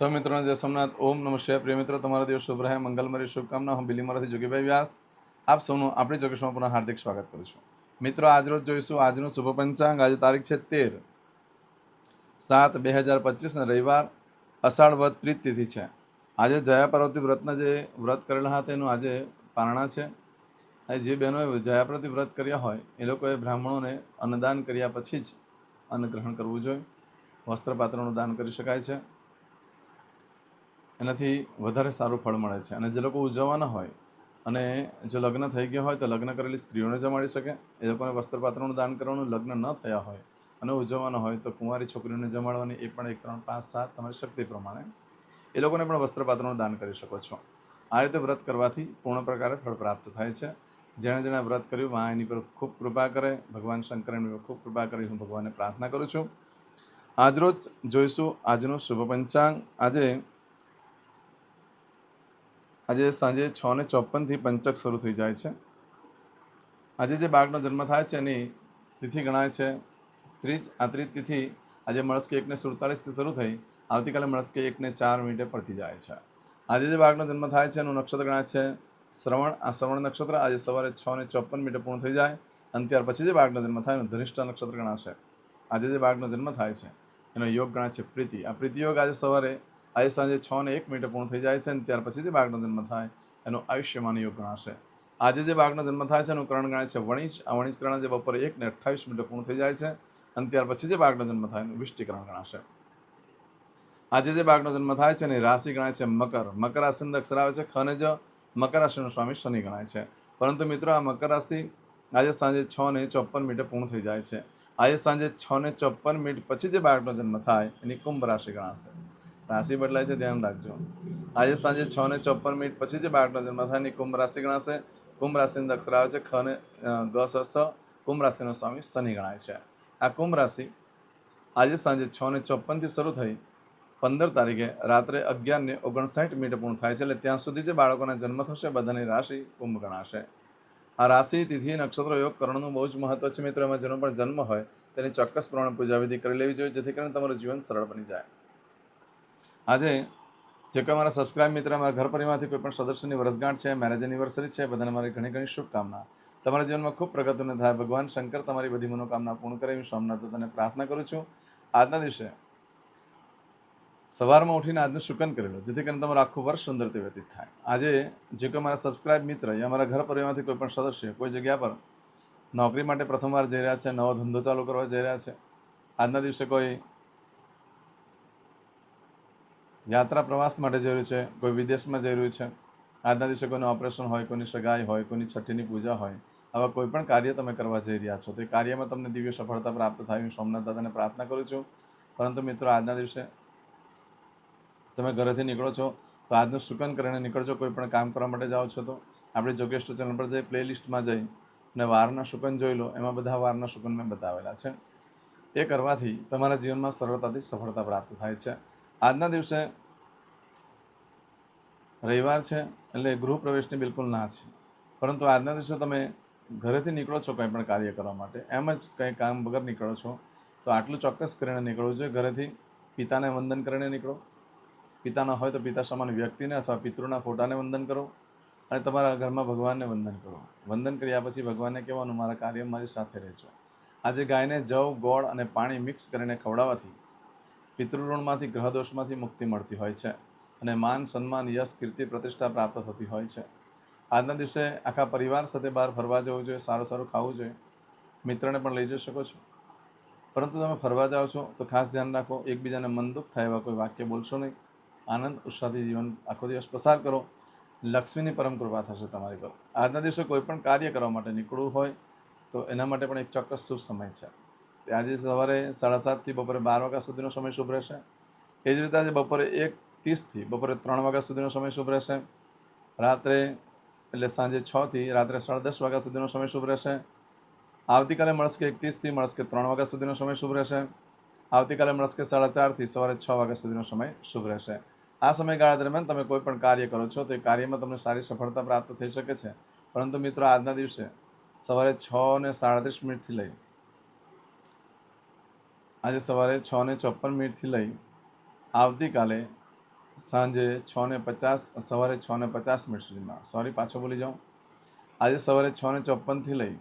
સૌ મિત્રોને જય સોમનાથ. ઓમ નમઃ શિવાય. પ્રિય મિત્રો, તમારો દિવસ શુભ રહે. મંગલમરી શુભકામના હું બિલીમરાથી જોગીભાઈ વ્યાસ. આપ સૌનું આપણી ચોકસમાં પુનઃ હાર્દિક સ્વાગત કરું છું. મિત્રો આજરોજ જોઈશું આજનું શુભ પંચાંગ. આજે તારીખ છે તેર સાત બે હજાર પચીસને રવિવાર, અષાઢ વદ ત્રીજ તિથિ છે. આજે જયા પાર્વતી વ્રતના જે વ્રત કરેલા હતા એનું આજે પારણા છે. જે બહેનોએ જયાપ્રતિ વ્રત કર્યા હોય, એ લોકોએ બ્રાહ્મણોને અન્નદાન કર્યા પછી જ અન્ન ગ્રહણ કરવું જોઈએ. વસ્ત્રપાત્રનું દાન કરી શકાય છે. એનાથી વધારે સારું ફળ મળે છે. અને જે લોકો ઉજવવાના હોય અને જો લગ્ન થઈ ગયા હોય તો લગ્ન કરેલી સ્ત્રીઓને જમાડી શકે. એ લોકોને વસ્ત્રપાત્રનું દાન કરવાનું લગ્ન ન થયા હોય અને ઉજવવાના હોય તો કુંવારી છોકરીઓને જમાડવાની એ પણ એક ત્રણ પાંચ સાત તમારી શક્તિ પ્રમાણે એ લોકોને પણ વસ્ત્રપાત્રનું દાન કરી શકો છો. આ રીતે વ્રત કરવાથી પૂર્ણ પ્રકારે ફળ પ્રાપ્ત થાય છે. જેણે જેણે વ્રત કર્યું, મા એની પર ખૂબ કૃપા કરે. ભગવાન શંકર એની પર ખૂબ કૃપા કરી હું ભગવાનને પ્રાર્થના કરું છું. આજરોજ જોઈશું આજનું શુભ પંચાંગ. આજે આજે સાંજે છ ને ચોપનથી પંચક શરૂ થઈ જાય છે. આજે જે બાળકનો જન્મ થાય છે એની તિથિ ગણાય છે. ત્રીજ, આ ત્રીજ તિથિ આજે મળસ્કે એકને સુડતાલીસથી શરૂ થઈ, આવતીકાલે મળસ્કે એકને ચાર મિનિટે પડતી જાય છે. આજે જે બાળકનો જન્મ થાય છે એનું નક્ષત્ર ગણાય છે. શ્રવણ, આ શ્રવણ નક્ષત્ર આજે સવારે છ ને ચોપન મિનિટે પૂર્ણ થઈ જાય અને ત્યાર પછી જે બાળકનો જન્મ થાય એનું ધનિષ્ઠ નક્ષત્ર ગણાશે. આજે જે બાળકનો જન્મ થાય છે, એનો યોગ ગણાય છે પ્રીતિ. આ પ્રીતિ યોગ આજે સવારે આજે સાંજે છ ને એક મિનિટે પૂર્ણ થઈ જાય છે અને ત્યાર પછી જે બાળકનો જન્મ થાય. એનો આયુષ્યમાન યોગ ગણાશે. આજે જે બાળકનો જન્મ થાય છે એનું કરણ ગણાય છે વણિજ. આ વણિજ કરણ જે બપોરે એક ને અઠ્ઠાવીસ મિનિટે પૂર્ણ થઈ જાય છે અને ત્યાર પછી જે બાળકનો જન્મ થાય એનું વિષ્ટિકરણ ગણાશે. આજે જે બાળકનો જન્મ થાય છે એની રાશિ ગણાય છે મકર. મકર રાશિનો અક્ષર આવે છે ખનિજ. જ મકર રાશિનો સ્વામી શનિ ગણાય છે. પરંતુ મિત્રો આ મકર રાશિ આજે સાંજે છ ને ચોપન મિનિટે પૂર્ણ થઈ જાય છે. આજે સાંજે છ ને ચોપન મિનિટ પછી જે બાળકનો જન્મ થાય એની કુંભ રાશિ ગણાશે. રાશિ બદલાય છે, ધ્યાન રાખજો. આજે સાંજે છ ને ચોપન મિનિટ પછી જે બાળકનો જન્મ થાય કુંભ રાશિ ગણાશે. કુંભ રાશિની અક્ષર આવે છે, ખ ને ગ, સ કુંભ રાશિનો સ્વામી શનિ ગણાય છે. આ કુંભ રાશિ આજે સાંજે છ ને ચોપનથી શરૂ થઈ પંદર તારીખે રાત્રે અગિયાર ને ઓગણસાઠ મિનિટ પૂર્ણ થાય છે, એટલે ત્યાં સુધી જે બાળકોના જન્મ થશે બધાની રાશિ કુંભ ગણાશે. આ રાશિ, તિથિ, નક્ષત્ર, યોગ કરણનું બહુ જ મહત્વ છે મિત્રો. એમાં જેનો પણ જન્મ હોય તેની ચોક્કસ પ્રમાણે પૂજાવિધિ કરી લેવી જોઈએ, જેથી કરીને તમારું જીવન સરળ બની જાય. આજે જે કોઈ મારા સબસ્ક્રાઇબ મિત્ર, મારા ઘર પરિવારમાંથી કોઈ પણ સદસ્યની વર્ષગાંઠ છે મેરેજ એનિવર્સરી છે, બધાને મારી ઘણી ઘણી શુભકામના. તમારા જીવનમાં ખૂબ પ્રગતિને થાય. ભગવાન શંકર તમારી બધી મનોકામના પૂર્ણ કરે. એવી સોમનાથ તને પ્રાર્થના કરું છું. આજના દિવસે સવારમાં ઉઠીને આજનું શુકન કરી લો, જેથી કરીને તમારું આખું વર્ષ સુંદરથી વ્યતીત થાય. આજે જે કોઈ મારા સબસ્ક્રાઇબ મિત્ર યા મારા ઘર પરિવારમાંથી કોઈ પણ સદસ્ય કોઈ જગ્યા પર નોકરી માટે પ્રથમવાર જઈ રહ્યા છે, નવો ધંધો ચાલુ કરવા જઈ રહ્યા છે. આજના દિવસે કોઈ યાત્રા પ્રવાસ માટે જઈ રહ્યું છે, કોઈ વિદેશમાં જઈ રહ્યું છે, આજના દિવસે કોઈનું ઓપરેશન હોય, કોઈની સગાઈ હોય, કોઈની છઠ્ઠીની પૂજા હોય, આવા કોઈ પણ કાર્ય તમે કરવા જઈ રહ્યા છો, તે કાર્યમાં તમને દિવ્ય સફળતા પ્રાપ્ત થાય. હું સોમનાથ દાદાને પ્રાર્થના કરું છું. પરંતુ મિત્રો, આજના દિવસે તમે ઘરેથી નીકળો છો, તો આજનું શુકન કરીને નીકળજો, કોઈ પણ કામ કરવા માટે જાઓ છો તો. આપણે જોગેશ ચેનલ પર જઈ, પ્લેલિસ્ટમાં જઈ અને વારના શુકન જોઈ લો, એમાં બધા વારના શુકન મેં બતાવેલા છે. એ કરવાથી તમારા જીવનમાં સરળતાથી સફળતા પ્રાપ્ત થાય છે. આજના દિવસે રવિવાર છે એટલે ગૃહ પ્રવેશની બિલકુલ ના છે. પરંતુ આજના દિવસે તમે ઘરેથી નીકળો છો કંઈ પણ કાર્ય કરવા માટે, એમ જ કંઈ કામ વગર નીકળો છો, તો આટલું ચોક્કસ કરીને નીકળવું જોઈએ. ઘરેથી પિતાને વંદન કરીને નીકળો. પિતા ન હોય તો પિતા સમાન વ્યક્તિને અથવા પિતૃના ફોટાને વંદન કરો અને તમારા ઘરમાં ભગવાનને વંદન કરો. વંદન કર્યા પછી ભગવાનને કહેવાનું મારા કાર્ય મારી સાથે રહેજો. આજે ગાયને જવ, ગોળ અને પાણી મિક્સ કરીને ખવડાવવાથી પિતૃઋણમાંથી ગ્રહદોષમાંથી મુક્તિ મળતી હોય છે. અને માન, સન્માન, યશ, કીર્તિ, પ્રતિષ્ઠા પ્રાપ્ત થતી હોય છે. આજના દિવસે આખા પરિવાર સાથે બહાર ફરવા જવું જોઈએ, સારું સારું ખાવું જોઈએ. મિત્રને પણ લઈ જઈ શકો છો. પરંતુ તમે ફરવા જાઓ છો, તો ખાસ ધ્યાન રાખો, એકબીજાને મન દુઃખ થાય એવા કોઈ વાક્ય બોલશો નહીં. આનંદ, ઉત્સાહથી જીવન આખો દિવસ પસાર કરો. લક્ષ્મીની પરમ કૃપા થશે તમારી પર. આજના દિવસે કોઈ પણ કાર્ય કરવા માટે નીકળવું હોય, તો એના માટે પણ એક ચોક્કસ શુભ સમય છે. આજે સવારે સાડા સાતથી બપોરે બાર વાગ્યા સુધીનો સમય શુભ રહેશે. એ જ રીતે આજે બપોરે એક ત્રીસથી બપોરે ત્રણ વાગ્યા સુધીનો સમય શુભ રહેશે. રાત્રે, એટલે સાંજે છથી રાત્રે સાડા દસ વાગ્યા સુધીનો સમય શુભ રહેશે. આવતીકાલે મળશે એકત્રીસથી મળશે ત્રણ વાગ્યા સુધીનો સમય શુભ રહેશે. આવતીકાલે મળશે સાડા ચારથી સવારે છ વાગ્યા સુધીનો સમય શુભ રહેશે. આ સમયગાળા દરમિયાન તમે કોઈ પણ કાર્ય કરો છો, તો એ કાર્યમાં તમને સારી સફળતા પ્રાપ્ત થઈ શકે છે. પરંતુ મિત્રો, આજના દિવસે સવારે છ ને સાડત્રીસ મિનિટથી લઈ આજે સવારે છ ને ચોપન મિનિટથી લઈ આવતીકાલે સાંજે છ ને પચાસ, સવારે છ ને પચાસ મિનિટ સુધીમાં. સોરી પાછો બોલી જાઉં. આજે સવારે છ ને ચોપનથી લઈ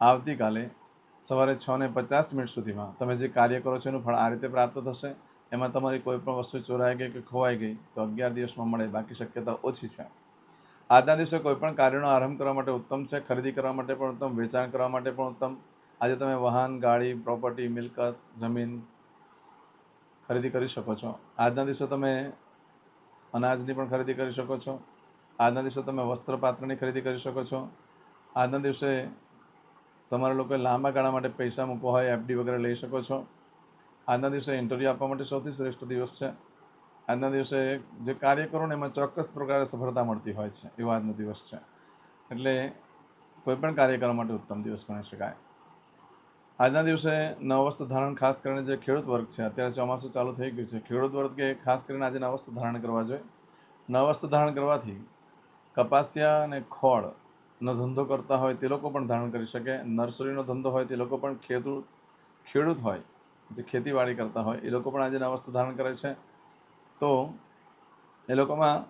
આવતીકાલે સવારે છ ને પચાસ મિનિટ સુધીમાં તમે જે કાર્ય કરો છો એનું ફળ આ રીતે પ્રાપ્ત થશે. એમાં તમારી કોઈ પણ વસ્તુ ચોરાઈ ગઈ કે ખોવાઈ ગઈ તો અગિયાર દિવસમાં મળે, બાકી શક્યતા ઓછી છે. આજના દિવસે કોઈ પણ કાર્યનો આરંભ કરવા માટે ઉત્તમ છે, ખરીદી કરવા માટે પણ ઉત્તમ, વેચાણ કરવા માટે પણ ઉત્તમ. આજે તમે વાહન, ગાડી પ્રોપર્ટી મિલકત, જમીન ખરીદી કરી શકો છો. આજના દિવસે તમે અનાજની પણ ખરીદી કરી શકો છો. આજના દિવસે તમે વસ્ત્રપાત્રની ખરીદી કરી શકો છો. આજના દિવસે તમારા લોકોએ લાંબા ગાળા માટે પૈસા મૂકવા હોય એફડી વગેરે લઈ શકો છો. આજના દિવસે ઇન્ટરવ્યૂ આપવા માટે સૌથી શ્રેષ્ઠ દિવસ છે. આજના દિવસે જે કાર્ય કરો ને એમાં ચોક્કસ પ્રકારે સફળતા મળતી હોય છે. એવો આજનો દિવસ છે. એટલે કોઈપણ કાર્ય કરવા માટે ઉત્તમ દિવસ ગણી શકાય. આજના દિવસે નવ વસ્ત્ર ધારણ ખાસ કરીને જે ખેડૂત વર્ગ છે, અત્યારે ચોમાસું ચાલુ થઈ ગયું છે. ખેડૂત વર્ગે ખાસ કરીને આજે વસ્ત્ર ધારણ કરવા જોઈએ. નવ વસ્ત્ર ધારણ કરવાથી કપાસિયા અને ખોળનો ધંધો કરતા હોય તે લોકો પણ ધારણ કરી શકે. નર્સરીનો ધંધો હોય તે લોકો પણ ખેડૂત ખેડૂત હોય, જે ખેતીવાડી કરતા હોય, એ લોકો પણ આજે નવ વસ્ત્ર ધારણ કરે છે. તો એ લોકોમાં,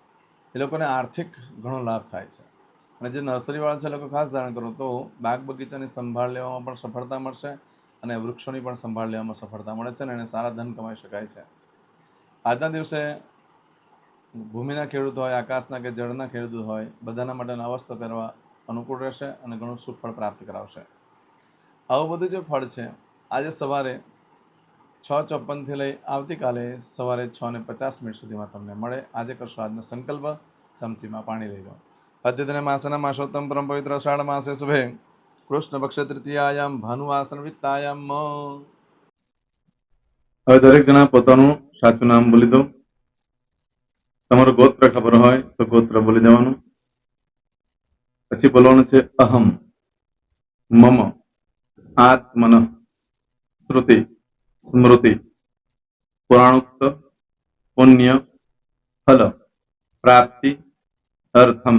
એ લોકોને આર્થિક ઘણો લાભ થાય છે. અને જે નર્સરીવાળા છે લોકો ખાસ ધારણ કરો તો બાગ બગીચાની સંભાળ લેવામાં પણ સફળતા મળશે અને વૃક્ષોની પણ સંભાળ લેવામાં સફળતા મળે છે અને એને સારા ધન કમાઈ શકાય છે. આજના દિવસે ભૂમિના ખેડૂત હોય, આકાશના કે જળના ખેડૂત હોય, બધાના માટે અવસ્થા પહેરવા અનુકૂળ રહેશે અને ઘણું સુફળ પ્રાપ્ત કરાવશે. આવું બધું જે ફળ છે, આજે સવારે છ ચોપનથી લઈ આવતીકાલે સવારે છ ને પચાસ મિનિટ સુધીમાં તમને મળે. આજે કરશો આજનો સંકલ્પ. ચમચીમાં પાણી લઈ લો. માસના માસોત્તમ પરમ પવિત્ર અષાઢ માસે શુભે કૃષ્ણ તૃતીયાયામ ભાનુવાસન વિત્તાયામ હવે દરેક જણા પોતાનું સાચું નામ બોલી દો. તમારું ગોત્ર ખબર હોય તો ગોત્ર બોલી દેવાનું. પછી બોલવાનું છે અહમ, મમ, આત્મન, શ્રુતિ, સ્મૃતિ, પુરાણોક્ત, પુણ્ય, ફલ, પ્રાપ્તિ, અર્થમ.